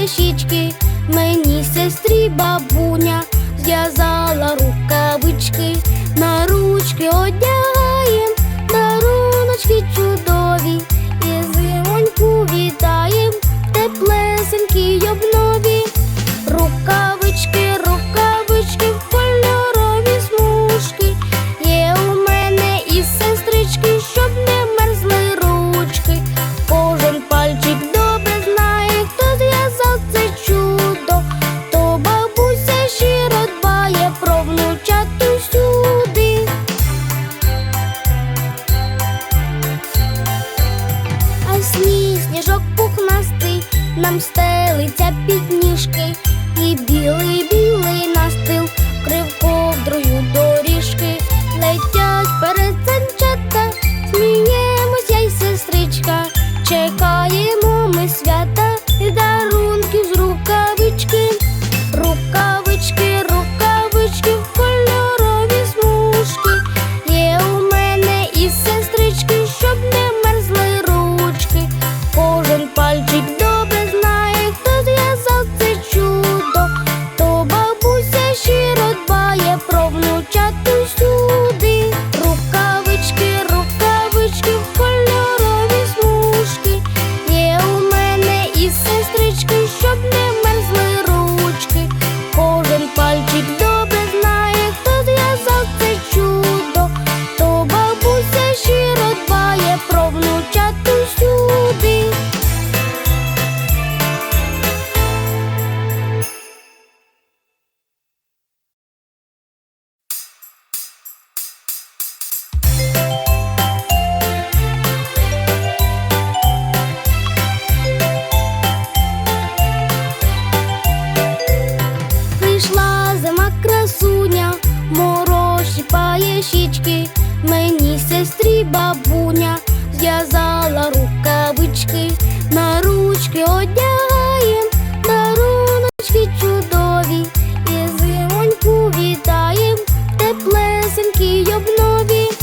дощечки, мені сестрі бабуня зв'язала рукавички на ручки одягла. сніжок пухнастий, нам стелиться під ніжки, і білий, білий настил, крив ковдрою доріжки, летять перед санчата, сміємося й сестричка, чекає. лисички, мені сестрі бабуня зв'язала рукавички, на ручки одягаєм, даруночки чудові, і зимоньку вітаєм, теплесенькі обнові.